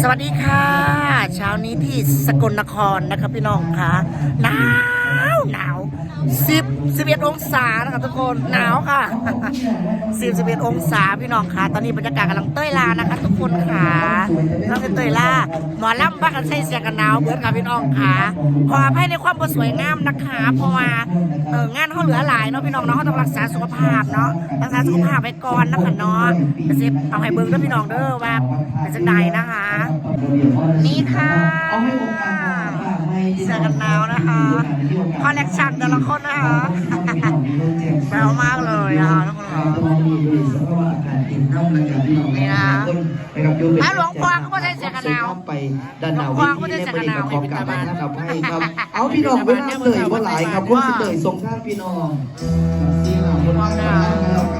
สวัสดีค่ะ เช้านี้ที่สกลนครนะครับพี่น้องค่ะหนาว 10 11 องศานะคะทุกคนหนาวค่ะ 10 11 องศาพี่น้องค่ะ ตอนนี้บรรยากาศกำลังเต้ยลานะคะ ทุกคนค่ะำลังเต้ยลาหมอล่ำบ้ากันใช่เสียงกันหนาวเบิร์ดค่ะพี่น้องค่ะขออภัยในความสวยงามนะคะเพราะว่าเอองานเขาเหลือหลายเนาะพี่น้องเนาะเขาต้องรักษาสุขภาพเนาะรักษาสุขภาพไปก่อนนะคะเนาะสิฟเอาให้เบิ้งดแล้วพี่น้องเด้อว่าเป็นจังไดนะคะ นี่ค่ะ กันหนาวนะคะคอลเลกชันแต่ละคนนะคะแปลวมากเลยนะคะทุกคนค่ะนี่นะอะหลวงพ่อเขาบ่ใส่เสื้อกันหนาวไปด้านหนาวหลวงพ่อเขาบ่ใส่เสื้อกันหนาวของการนะครับให้ครับเอาพี่น้องเวลาเตยว่าหลายครับคุณสิเตยส่งข้างพี่น้องที่หลังบนน้องนะครับกับน้องส่ง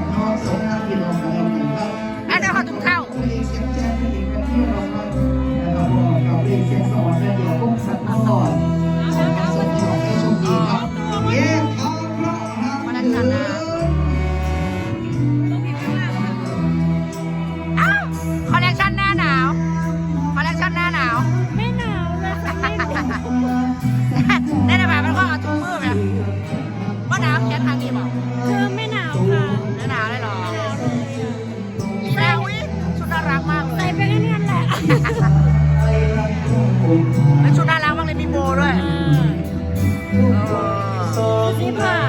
แล้วชุดน่ารักมากเลยมีโบด้วยเออ